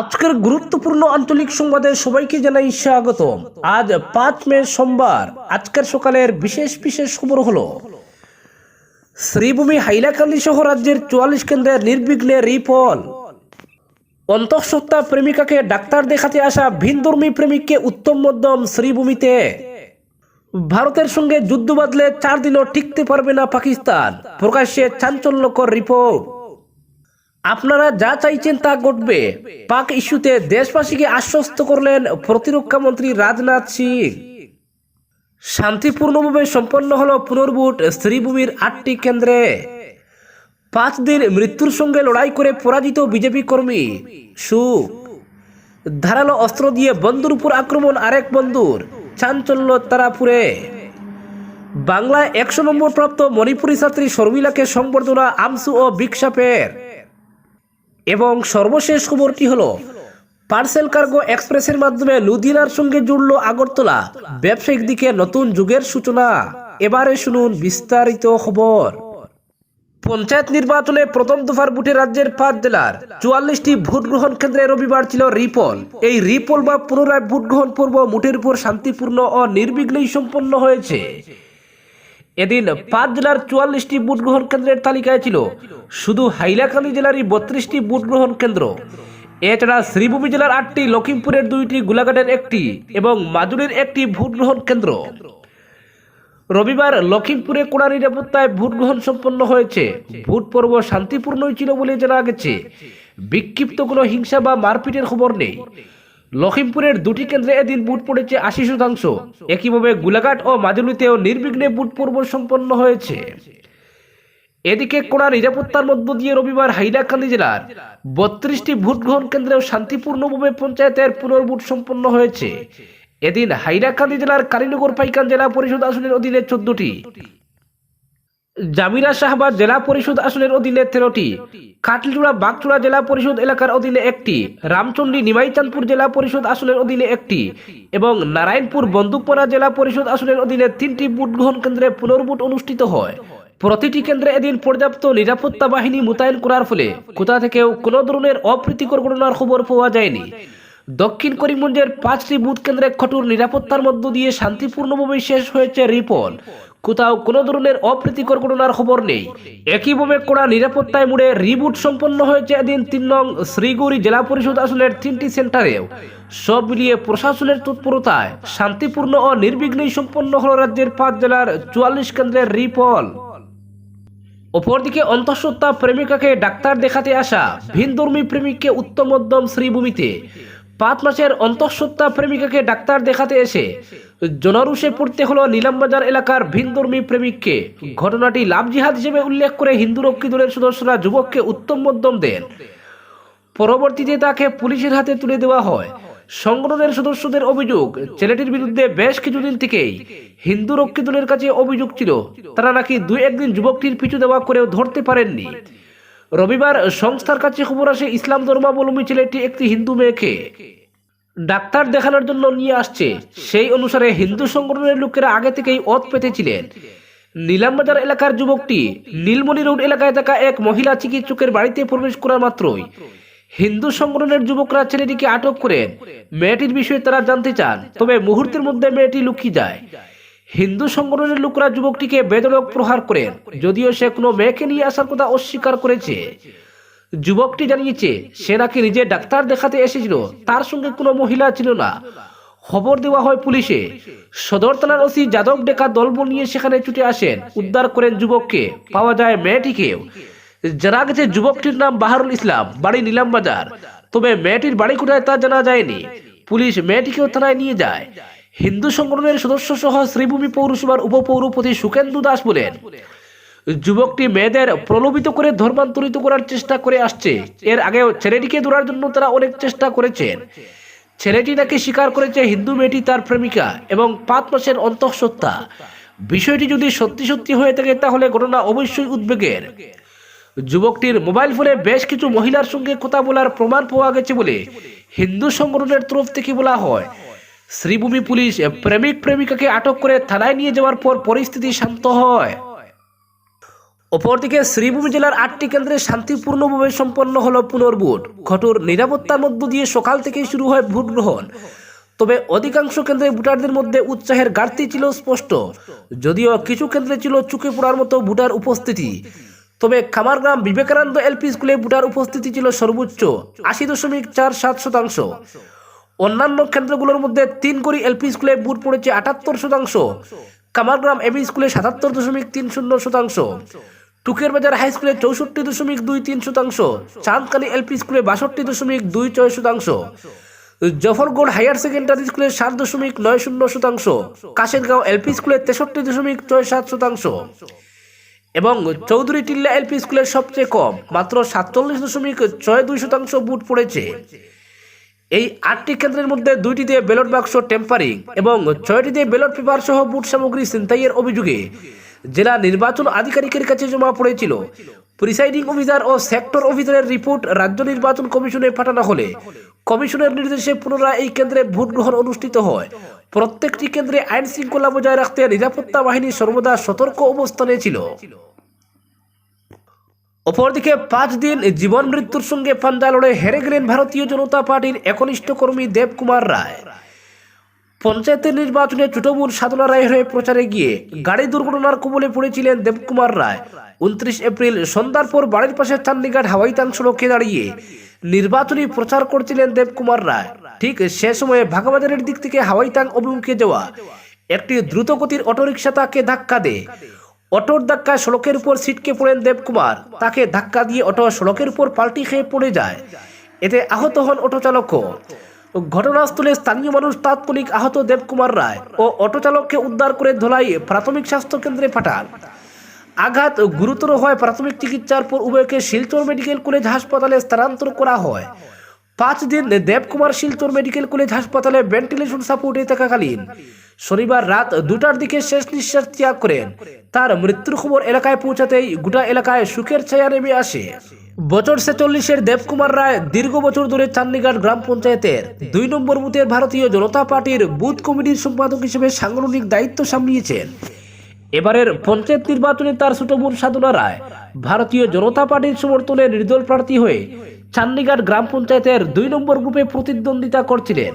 আজকের গুরুত্বপূর্ণ আঞ্চলিক সংবাদে সবাইকে জানাই স্বাগত আজ পাঁচ মে সোমবার, আজকের সকালের বিশেষ বিশেষ খবর হলো, শ্রীভূমি হাইলাকান্দি সহ রাজ্যের চুয়াল্লিশ কেন্দ্রের নির্বিঘ্নে রিপল অন্তঃসত্ত্বা প্রেমিকাকে ডাক্তার দেখাতে আসা ভিনধর্মী প্রেমিককে উত্তম মধ্যম শ্রীভূমিতে। ভারতের সঙ্গে যুদ্ধ বাদলে চার দিনও টিকতে পারবে না পাকিস্তান, প্রকাশ্যে চাঞ্চল্যকর রিপোর্ট। আপনারা যা চাইছেন তা ঘটবে। পাক ইস্যুতে দেশবাসীকে আশ্বস্ত করলেন প্রতিরক্ষা মন্ত্রী রাজনাথ সিং। শান্তিপূর্ণভাবে সম্পন্ন হলো পুনর্ভোট শ্রীভূমির আটটি কেন্দ্রে। পাঁচ দিন মৃত্যুর সঙ্গে লড়াই করে পরাজিত বিজেপি কর্মী সুখ। ধারালো অস্ত্র দিয়ে বন্ধুর উপর আক্রমণ আরেক বন্ধুর চাঞ্চল্য তারাপুরে। বাংলায় একশো নম্বর প্রাপ্ত মণিপুরী ছাত্রী শর্মিলাকে সংবর্ধনা আমসু ও বিক্ষাপের এবং সর্বশেষ খবরটি হলো, পার্সেল কার্গো এক্সপ্রেসের মাধ্যমে লুধিয়ানার সঙ্গে জুড়ল আগরতলা। ব্যবসায়িক দিকে নতুন যুগের সূচনা। এবারে শুনুন বিস্তারিত খবর। পঞ্চায়েত নির্বাচনে প্রথম দফার বুটে রাজ্যের পাঁচ জেলার চুয়াল্লিশটি ভোট গ্রহণ কেন্দ্রে রবিবার ছিল রিপল। এই রিপল বা পুনরায় ভোট গ্রহণ পর্ব মুঠের উপর শান্তিপূর্ণ ও নির্বিঘ্নেই সম্পন্ন হয়েছে। এদিন পাঁচ জেলার চুয়াল্লিশটি ভোট গ্রহণ কেন্দ্রের তালিকায় ছিল। শুধু হাইলাকান্দি জেলারই বত্রিশটি ভোট গ্রহণ কেন্দ্র। এছাড়া শ্রীভূমি জেলার আটটি লখিমপুরের দুইটি, গোলাঘাটের একটি এবং মাজুলির একটি ভোট গ্রহণ কেন্দ্র। রবিবার লখিমপুরে কোড়া নিরাপত্তায় ভোট গ্রহণ সম্পন্ন হয়েছে। ভোট পর্ব শান্তিপূর্ণই ছিল বলে জানা গেছে। বিক্ষিপ্ত কোনো হিংসা বা মারপিটের খবর নেই। লখিমপুরের দুটি কেন্দ্রে এদিন বুট পড়েছে আশি শতাংশ। একইভাবে গোলাঘাট ও মাজুলিতেও নির্বিঘ্নে বুট পর্ব সম্পন্ন হয়েছে। এদিকে কোড়া নিরাপত্তার মধ্য দিয়ে রবিবার হাইলাকান্দি জেলার বত্রিশটি ভোট গ্রহণ কেন্দ্রেও শান্তিপূর্ণভাবে পঞ্চায়েতের পুনর্ভোট সম্পন্ন হয়েছে। এদিন হাইলাকান্দি জেলার কালীনগর পাইকান জেলা পরিষদ আসনের অধীনে চোদ্দটি। জামিরা শাহবাদ জেলা পরিষদ আসনের অধীনে তেরোটি কাটলিচুড়া বাগচুড়া জেলা পরিষদ এলাকার অধীনে একটি, রামচন্ডী নিমাইচাঁদপুর জেলা পরিষদ আসনের অধীনে একটি এবং নারায়ণপুর বন্দুকপাড়া জেলা পরিষদ আসনের অধীনে তিনটি ভোট গ্রহণ কেন্দ্রে পুনর্ভোট অনুষ্ঠিত হয়। প্রতিটি কেন্দ্রে এদিন পর্যাপ্ত নিরাপত্তা বাহিনী মোতায়েন করার ফলে কোথা থেকেও কোনো ধরনের অপ্রীতিকর ঘটনার খবর পাওয়া যায়নি। দক্ষিণ করিমগঞ্জের পাঁচটি বুথ কেন্দ্রে কঠোর নিরাপত্তার মধ্য দিয়ে শান্তিপূর্ণভাবে শেষ হয়েছে রিপন। কোথাও কোনো ধরনের অপ্রীতিকর ঘটনার খবর নেই। একইভাবে কড়া নিরাপত্তায় মুড়ে রিবুট সম্পন্ন হয়েছে এদিন তিন নং শ্রীগুড়ি জেলা পরিষদ আসনের তিনটি সেন্টারেও। সব মিলিয়ে প্রশাসনের তৎপরতায় শান্তিপূর্ণ ও নির্বিঘ্নেই সম্পন্ন হল রাজ্যের পাঁচ জেলার চুয়াল্লিশ কেন্দ্রের রিপল। অপরদিকে অন্তঃসত্ত্বা প্রেমিকাকে ডাক্তার দেখাতে আসা ভিনধর্মী প্রেমিককে উত্তম শ্রীভূমিতে পাঁচ মাসের অন্তঃসত্ত্বা প্রেমিকাকে ডাক্তার দেখাতে এসে জনারুষে পড়তে হলো নিলামবাজার এলাকার ভিনধর্মী প্রেমিককে। ঘটনাটি লাভ জিহাদ হিসেবে উল্লেখ করে হিন্দু রক্ষী দলের সদস্যরা যুবককে উত্তম মধ্যম দেন। পরবর্তীতে তাকে পুলিশের হাতে তুলে দেওয়া হয়। সংগঠনের সদস্যদের অভিযোগ, ছেলেটির বিরুদ্ধে বেশ কিছুদিন থেকেই হিন্দু রক্ষী দলের কাছে অভিযোগ ছিল, তারা নাকি দুই একদিন যুবকটির পিছু দেওয়া করেও ধরতে পারেননি। রবিবার সংস্থার কাছে খবর আসে, ইসলাম ধর্মাবলম্বী ছেলেটি একটি হিন্দু মেয়েকে। ডাক্তার দেখানোর জন্য নিয়ে আসছে। সেই অনুসারে হিন্দু সংগঠনের লোকেরা আগে থেকেই অত পেতেছিলেন। নিলামবাজার এলাকার যুবকটি নীলমণি রোড এলাকায় থাকা এক মহিলা চিকিৎসকের বাড়িতে প্রবেশ করার মাত্রই হিন্দু সংগঠনের যুবকরা ছেলেটিকে আটক করেন। মেয়েটির বিষয়ে তারা জানতে চান, তবে মুহূর্তের মধ্যে মেয়েটি লুকিয়ে যায়। হিন্দু সংগঠনের লোকরা যুবকটিকে বেদনক প্রহার করেন। যদিও সে কোনো মেয়েকে নিয়ে আসার কথা অস্বীকার করেছে। যুবকটি জানিয়েছে, সে নাকি নিজে ডাক্তার দেখাতে এসেছিল, তার সঙ্গে কোনো মহিলা ছিল না। খবর দেওয়া হয় পুলিশে। সদর থানার ওসি যাদব ডেকা দলবল নিয়ে সেখানে ছুটে আসেন। উদ্ধার করেন যুবককে। পাওয়া যায় মেয়েটিকেও। জানা গেছে, যুবকটির নাম বাহারুল ইসলাম, বাড়ি নিলাম বাজার তবে মেয়েটির বাড়ি কোথায় তা জানা যায়নি। পুলিশ মেয়েটিকেও থানায় নিয়ে যায়। হিন্দু সংগঠনের সদস্য সহ শ্রীভূমি পৌরসভার উপপৌরপতি সুকেন্দু দাস বলেন, যুবকটি মেয়েদের প্রলোভিত করে ধর্মান্তরিত করার চেষ্টা করে আসছে। এর আগেও ছেলেটিকে ধরার জন্য তারা অনেক চেষ্টা করেছেন। ছেলেটি নাকি স্বীকার করেছে হিন্দু মেয়েটি তার প্রেমিকা এবং পাঁচ মাসের অন্তঃসত্ত্বা। বিষয়টি যদি সত্যি সত্যি হয়ে থাকে তাহলে ঘটনা অবশ্যই উদ্বেগের। যুবকটির মোবাইল ফোনে বেশ কিছু মহিলার সঙ্গে কথা বলার প্রমাণ পাওয়া গেছে বলে হিন্দু সংগঠনের তরফ থেকে বলা হয়। শ্রীভূমি পুলিশ প্রেমিক প্রেমিকাকে আটক করে থানায় নিয়ে যাওয়ার পর পরিস্থিতি শান্ত হয়। অপরদিকে শ্রীভূমি জেলার আটটি কেন্দ্রে শান্তিপূর্ণভাবে সম্পন্ন হলো পুনর্ভোট। ঘটুর নিরাপত্তার মধ্য দিয়ে সকাল থেকেই শুরু হয় ভোট গ্রহণ। তবে অধিকাংশ কেন্দ্রে ভোটারদের মধ্যে উৎসাহের ঘাটতি ছিল স্পষ্ট। যদিও কিছু কেন্দ্রে ছিল চুকে পড়ার মতো ভোটার উপস্থিতি। তবে খামারগ্রাম বিবেকানন্দ এলপি স্কুলে ভোটার উপস্থিতি ছিল সর্বোচ্চ, আশি দশমিক চার সাত শতাংশ। অন্যান্য কেন্দ্রগুলোর মধ্যে তিন করি এলপি স্কুলে বুট পড়েছে আটাত্তর শতাংশ। কামারগ্রাম এবি স্কুলে সাতাত্তর দশমিক তিন শূন্য শতাংশ। টুকের বাজার হাই স্কুলে চৌষট্টি দশমিক দুই তিন শতাংশ। চাঁদকানি এলপি স্কুলে বাষট্টি দশমিক দুই ছয় শতাংশ। জফরগড় হায়ার সেকেন্ডারি স্কুলে সাত দশমিক নয় শূন্য শতাংশ। কাশেরগাঁও এলপি স্কুলে তেষট্টি দশমিক ছয় সাত শতাংশ। এবং চৌধুরী টিল্লা এলপি স্কুলের সবচেয়ে কম, মাত্র সাতচল্লিশ দশমিক ছয় দুই শতাংশ বুট পড়েছে। এই আটটি কেন্দ্রের মধ্যে দুইটিতে ব্যালট বাক্স, টেম্পারিং এবং ছয়টিতে ব্যালট পেপার সহ বুট সামগ্রী ছিনতাইয়ের অভিযোগে জেলা নির্বাচন আধিকারিকের কাছে জমা পড়েছিল। প্রিসাইডিং অফিসার ও সেক্টর অফিসারের রিপোর্ট রাজ্য নির্বাচন কমিশনে পাঠানো হলে কমিশনের নির্দেশে পুনরায় এই কেন্দ্রে ভোট গ্রহণ অনুষ্ঠিত হয়। প্রত্যেকটি কেন্দ্রে আইন শৃঙ্খলা বজায় রাখতে নিরাপত্তা বাহিনী সর্বদা সতর্ক অবস্থানে ছিল। অপরদিকে পাঁচ দিন জীবন মৃত্যুর সঙ্গে পাঞ্জা লড়ে হেরে গেলেন ভারতীয় জনতা পার্টির একনিষ্ঠ কর্মী দেবকুমার রায়। পঞ্চায়েতের নির্বাচনে ছোটবুর সাধনা রায়ের হয়ে প্রচারে গিয়ে গাড়ি দুর্ঘটনার কবলে পড়েছিলেন দেবকুমার রায়। উনত্রিশ এপ্রিল সন্ধ্যার পর বাড়ির পাশে চান্দিঘাট হাওয়াইতাং সড়কে দাঁড়িয়ে নির্বাচনী প্রচার করছিলেন দেবকুমার রায়। ঠিক সে সময়ে ভাগাবাজারের দিক থেকে হাওয়াইতাং অভিমুখে যাওয়া একটি দ্রুতগতির অটোরিকশা তাকে ধাক্কা দেয়। অটোর ধাক্কায় সড়কের উপর ছিটকে পড়েন দেবকুমার। তাকে ধাক্কা দিয়ে অটো সড়কের উপর পাল্টি খেয়ে পড়ে যায়। এতে আহত হন অটো চালকও। ঘটনাস্থলে স্থানীয় মানুষ তাৎক্ষণিক আহত দেবকুমার রায় ও অটো চালককে উদ্ধার করে ধলাই প্রাথমিক স্বাস্থ্য কেন্দ্রে পাঠান। আঘাত গুরুতর হয় প্রাথমিক চিকিৎসার পর উভয়কে শিলচর মেডিকেল কলেজ হাসপাতালে স্থানান্তর করা হয়। পাঁচ দিন দেবকুমার শিলচর মেডিকেল কলেজ হাসপাতালে ভেন্টিলেশন সাপোর্টে থাকাকালীন শনিবার রাত দুটার দিকে শেষ নিঃশ্বাস ত্যাগ করেন। তার মৃত্যুর খবর এলাকায় পৌঁছাতেই গোটা এলাকায় সুখের ছায়া নেমে আসে। বছর ছেচল্লিশের দেবকুমার রায় দীর্ঘ বছর ধরে চান্দিঘাট গ্রাম পঞ্চায়েতের দুই নম্বর বুথের ভারতীয় জনতা পার্টির বুথ কমিটির সম্পাদক হিসেবে সাংগঠনিক দায়িত্ব সামলিয়েছেন। এবারের পঞ্চায়েত নির্বাচনে তার ছোট বোন সাধনা রায় ভারতীয় জনতা পার্টির সমর্থনে নির্দল প্রার্থী হয়ে চান্দিঘাট গ্রাম পঞ্চায়েতের দুই নম্বর গ্রুপে প্রতিদ্বন্দ্বিতা করছিলেন।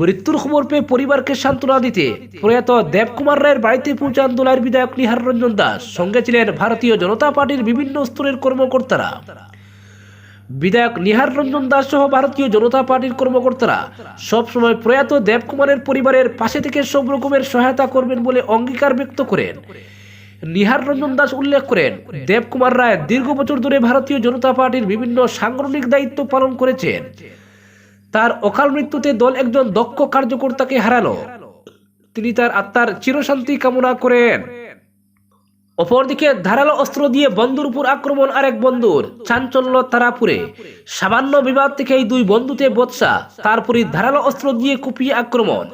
মৃত্যুর খবর পেয়ে পরিবারকে সান্ত্বনা দিতে প্রয়াত দেবকুমার রায়ের বাড়িতে পৌঁছান দোলার বিধায়ক নিহার রঞ্জন দাস। সঙ্গে ছিলেন ভারতীয় জনতা পার্টির বিভিন্ন স্তরের কর্মকর্তারা। বিধায়ক নিহার রঞ্জন দাস সহ ভারতীয় জনতা পার্টির কর্মকর্তারা সবসময় প্রয়াত দেবকুমারের পরিবারের পাশে থেকে সব রকমের সহায়তা করবেন বলে অঙ্গীকার ব্যক্ত করেন। নিহার রঞ্জন দাস উল্লেখ করেন দেবকুমার রায় দীর্ঘ বছর ধরে ভারতীয় জনতা পার্টির বিভিন্ন সাংগঠনিক দায়িত্ব পালন করেছেন। তার অকাল মৃত্যুতে দল একজন দক্ষ কার্যকর্তাকে হারালো। তিনি তার আত্মার চিরশান্তি কামনা করেন। অপরদিকে ধারালো অস্ত্র দিয়ে বন্ধুর উপর আক্রমণ আরেক বন্ধুর চাঞ্চল্য তারাপুরে। সামান্য বিবাদ থেকে এই দুই বন্ধুতে বৎসা তারপরে ধারালো অস্ত্র দিয়ে কুপিয়ে আক্রমণ।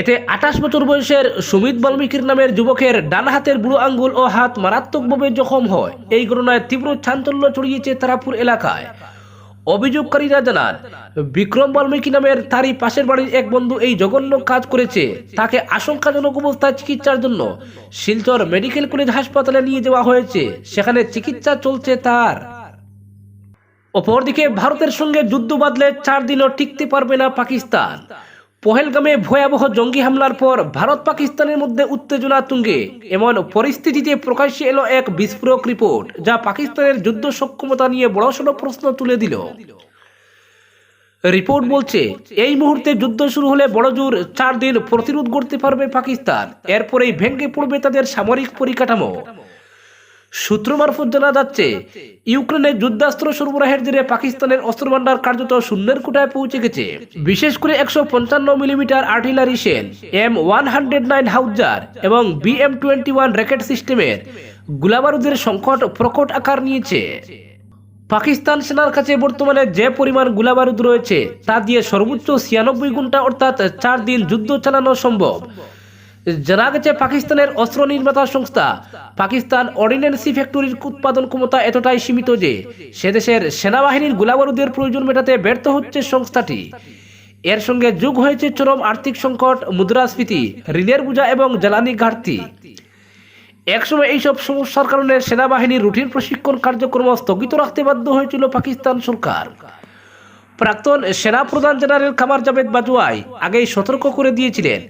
এতে আঠাশ বছর বয়সের সুমিত বাল্মীকির নামের যুবকের ডান হাতের বুড়ো আঙ্গুল ও হাত মারাত্মকভাবে জখম হয়। এই ঘটনায় তীব্র চাঞ্চল্য ছড়িয়েছে তারাপুর এলাকায়। অভিযোগকারীরা জানান, বিক্রম বাল্মীকি নামের তারই পাশের বাড়ির এক বন্ধু এই জঘন্য কাজ করেছে। তাকে আশঙ্কাজনক অবস্থায় চিকিৎসার জন্য শিলচর মেডিকেল কলেজ হাসপাতালে নিয়ে যাওয়া হয়েছে। সেখানে চিকিৎসা চলছে তার। অপরদিকে ভারতের সঙ্গে যুদ্ধ বাদলে চার দিনও টিকতে পারবে না পাকিস্তান। পহেলগামে ভয়াবহ জঙ্গি হামলার পর ভারত পাকিস্তানের মধ্যে উত্তেজনা তুঙ্গে। এমন পরিস্থিতিতে প্রকাশ্যে এলো এক বিস্ফোরক রিপোর্ট, যা পাকিস্তানের যুদ্ধ সক্ষমতা নিয়ে বড়সড় প্রশ্ন তুলে দিল। রিপোর্ট বলছে, এই মুহূর্তে যুদ্ধ শুরু হলে বড়জোর চার দিন প্রতিরোধ করতে পারবে পাকিস্তান। এরপরেই ভেঙে পড়বে তাদের সামরিক পরিকাঠামো। সূত্র মারফত জানা যাচ্ছে ইউক্রেনে যুদ্ধাস্ত্র সরবরাহের জেরে পাকিস্তানের অস্ত্র ভান্ডার কার্যত শূন্যের কোটায় পৌঁছে গেছে। বিশেষ করে একশো পঞ্চান্ন millimetre artillery shell M one hundred nine howitzer এবং বিএম টোয়েন্টি ওয়ান র্যাকেট সিস্টেমের গুলাবারুদের সংকট প্রকট আকার নিয়েছে। পাকিস্তান সেনার কাছে বর্তমানে যে পরিমাণ গোলাবারুদ রয়েছে তা দিয়ে সর্বোচ্চ ছিয়ানব্বই ঘণ্টা অর্থাৎ চার দিন যুদ্ধ চালানো সম্ভব। জানা গেছে পাকিস্তানের অস্ত্র নির্মাতা সংস্থা। পাকিস্তান অর্ডিন্যান্সি ফ্যাক্টরির উৎপাদন ক্ষমতা এতটাই সীমিত যে সে দেশের সেনাবাহিনীর গোলাবারুদের প্রয়োজন মেটাতে ব্যর্থ হচ্ছে সংস্থাটি। এর সঙ্গে যোগ হয়েছে চরম আর্থিক সংকট, মুদ্রাস্ফীতি, ঋণের বোঝা এবং জ্বালানি ঘাটতি। একসময় এইসব সমস্যার কারণে সেনাবাহিনীর রুটিন প্রশিক্ষণ কার্যক্রম স্থগিত রাখতে বাধ্য হয়েছিল পাকিস্তান সরকার। প্রাক্তন সেনা প্রধান জেনারেল কামার জাভেদ বাজওয়াই আগেই সতর্ক করে দিয়েছিলেন।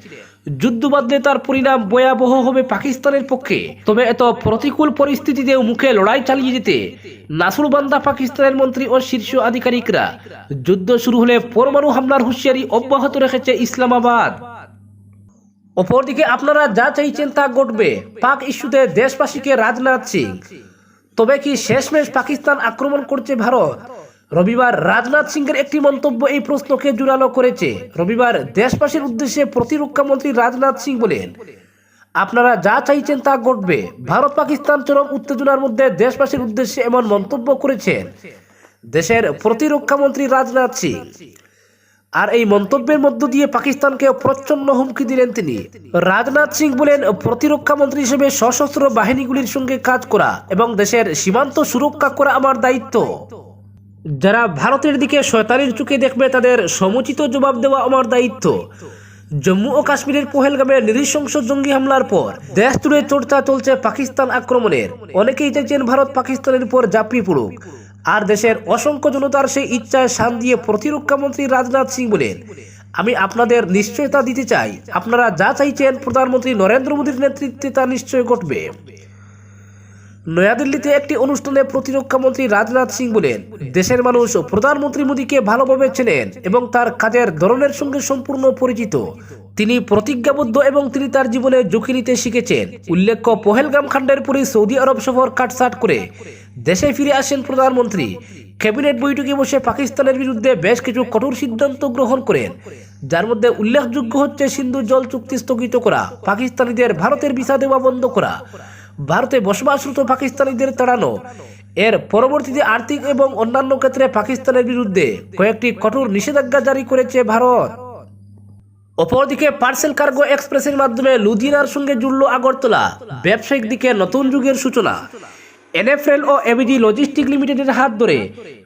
যুদ্ধ বাদলে তার পরিণাম ভয়াবহ হবে পাকিস্তানের পক্ষে। তবে এত প্রতিকূল পরিস্থিতিতেও মুখে লড়াই চালিয়ে যেতে নাসুরবান্দা পাকিস্তানের মন্ত্রী ও শীর্ষ আধিকারিকরা যুদ্ধ শুরু হলে পরমাণু হামলার হুঁশিয়ারি অব্যাহত রেখেছে ইসলামাবাদ। অপরদিকে আপনারা যা চাইছেন তা ঘটবে। পাক ইস্যুতে দেশবাসীকে রাজনাথ সিং। তবে কি শেষমেশ পাকিস্তান আক্রমণ করছে ভারত? রবিবার রাজনাথ সিংয়ের একটি মন্তব্য এই প্রশ্নকে জোরালো করেছে। রবিবার দেশবাসীর উদ্দেশ্যে প্রতিরক্ষা মন্ত্রী রাজনাথ সিং বলেন, আপনারা যা চাইছেন তা ঘটবে। ভারত পাকিস্তান চরম উত্তেজনার মধ্যে দেশবাসীর উদ্দেশ্যে এমন মন্তব্য করেছেন দেশের প্রতিরক্ষা মন্ত্রী রাজনাথ সিং। আর এই মন্তব্যের মধ্য দিয়ে পাকিস্তানকে প্রচ্ছন্ন হুমকি দিলেন তিনি। রাজনাথ সিং বলেন প্রতিরক্ষা মন্ত্রী হিসেবে সশস্ত্র বাহিনীগুলির সঙ্গে কাজ করা এবং দেশের সীমান্ত সুরক্ষা করা আমার দায়িত্ব। যারা ভারতের দিকে শয়তানির চোখে দেখবে, তাদের সমুচিত জবাব দেওয়া আমার দায়িত্ব। জম্মু ও কাশ্মীরের পহেলগামে নৃশংস জঙ্গি হামলার পর দেশ জুড়ে চর্চা চলছে পাকিস্তান আক্রমণের। অনেকেই চাইছেন ভারত পাকিস্তানের উপর ঝাঁপিয়ে পড়ুক। আর দেশের অসংখ্য জনতার সেই ইচ্ছায় শান দিয়ে প্রতিরক্ষা মন্ত্রী রাজনাথ সিং বলেন, আমি আপনাদের নিশ্চয়তা দিতে চাই। আপনারা যা চাইছেন প্রধানমন্ত্রী নরেন্দ্র মোদীর নেতৃত্বে তা নিশ্চয় ঘটবে। নয়াদিল্লিতে একটি অনুষ্ঠানে প্রতিরক্ষা মন্ত্রী রাজনাথ সিং বলেন, দেশের মানুষ প্রধানমন্ত্রী মোদীকে ভালোভাবে চেনেন এবং তার কাজের ধরনের সঙ্গে সম্পূর্ণ পরিচিত। তিনি প্রতিজ্ঞাবদ্ধ এবং তিনি তার জীবনে ঝুঁকি নিতে শিখেছেন। উল্লেখ্য, পহেলগাম খান্ডের পরে সৌদি আরব সফর কাটসাট করে দেশে ফিরে আসেন প্রধানমন্ত্রী। ক্যাবিনেট বৈঠকে বসে পাকিস্তানের বিরুদ্ধে বেশ কিছু কঠোর সিদ্ধান্ত গ্রহণ করেন, যার মধ্যে উল্লেখযোগ্য হচ্ছে সিন্ধু জল চুক্তি স্থগিত করা, পাকিস্তানিদের ভারতের ভিসা দেওয়া বন্ধ করা ভারতে বসবাসরত পাকিস্তানিদের তাড়ানো। এর পরবর্তীতে আর্থিক এবং অন্যান্য ক্ষেত্রে পাকিস্তানের বিরুদ্ধে কয়েকটি কঠোর নিষেধাজ্ঞা জারি করেছে ভারত। অপরদিকে পার্সেল কার্গো এক্সপ্রেসের মাধ্যমে লুধিয়ানার সঙ্গে জুড়ল আগরতলা, ব্যবসায়িক দিকে নতুন যুগের সূচনা। এনএফএল ও এবিজি লজিস্টিক লিমিটেডের হাত ধরে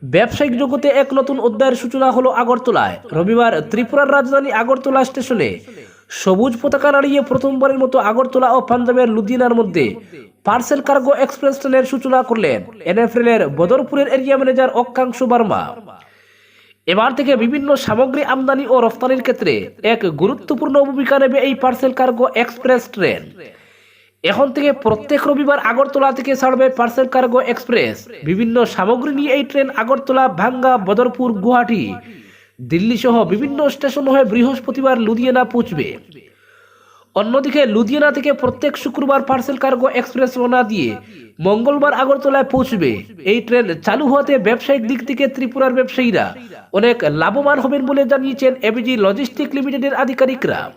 ব্যবসায়িক জগতে এক নতুন অধ্যায়ের সূচনা হলো আগরতলায়। রবিবার ত্রিপুরার রাজধানী আগরতলা স্টেশনে সবুজ পতাকা নাড়িয়ে প্রথমবারের মতো আগরতলা ও পাঞ্জাবের লুধিয়ানার মধ্যে পার্সেল কার্গো এক্সপ্রেস ট্রেনের সূচনা করলেন এনএফএল এর বদরপুরের এরিয়া ম্যানেজার অক্ষাংশু বার্মা। এবার থেকে বিভিন্ন সামগ্রী আমদানি ও রফতানির ক্ষেত্রে এক গুরুত্বপূর্ণ ভূমিকা নেবে এই পার্সেল কার্গো এক্সপ্রেস ট্রেন। এখন থেকে প্রত্যেক রবিবার আগরতলা থেকে ছাড়বে পার্সেল কার্গো এক্সপ্রেস। বিভিন্ন সামগ্রী নিয়ে এই ট্রেন আগরতলা, ভাঙ্গা, বদরপুর, গুয়াহাটি দিল্লি সহ বিভিন্ন স্টেশন হয়ে বৃহস্পতিবার লুধিয়ানা পৌঁছবে। অন্যদিকে লুধিয়ানা থেকে প্রত্যেক শুক্রবার পার্সেল কার্গো এক্সপ্রেস রওনা দিয়ে মঙ্গলবার আগরতলায় পৌঁছবে। এই ট্রেন চালু হওয়াতে ব্যবসায়িক দিক থেকে ত্রিপুরার ব্যবসায়ীরা অনেক লাভবান হবেন বলে জানিয়েছেন এবিজি লজিস্টিক লিমিটেডের আধিকারিকরা।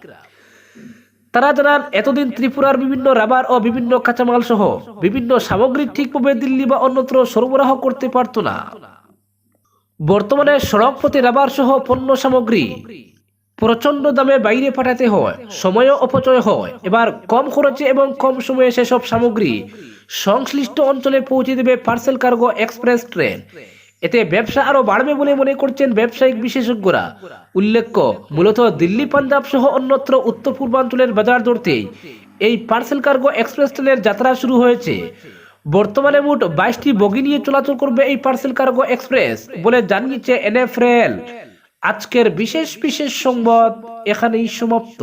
তারা জানান, এতদিন ত্রিপুরার বিভিন্ন রাবার ও বিভিন্ন কাঁচামাল সহ বিভিন্ন সামগ্রী ঠিকভাবে দিল্লি বা অন্যত্র সরবরাহ করতে পারত না। বর্তমানে সড়ক পথে রাবার সহ পণ্য সামগ্রী প্রচণ্ড দামে বাইরে পাঠাতে হয়, সময়ও অপচয় হয়। এবার কম খরচে এবং কম সময়ে সেসব সামগ্রী সংশ্লিষ্ট অঞ্চলে পৌঁছে দেবে পার্সেল কার্গো এক্সপ্রেস ট্রেন। এতে ব্যবসা আরও বাড়বে বলে মনে করছেন ব্যবসায়িক বিশেষজ্ঞরা। উল্লেখ্য, মূলত দিল্লি, পাঞ্জাব সহ অন্যত্র উত্তর পূর্বাঞ্চলের বাজার ধরতেই এই পার্সেল কার্গো এক্সপ্রেস ট্রেনের যাত্রা শুরু হয়েছে। বর্তমানে মোট বাইশটি বগি নিয়ে চলাচল করবে এই পার্সেল কার্গো এক্সপ্রেস বলে জানিয়েছে রেল। আজকের বিশেষ বিশেষ সংবাদ এখানেই সমাপ্ত।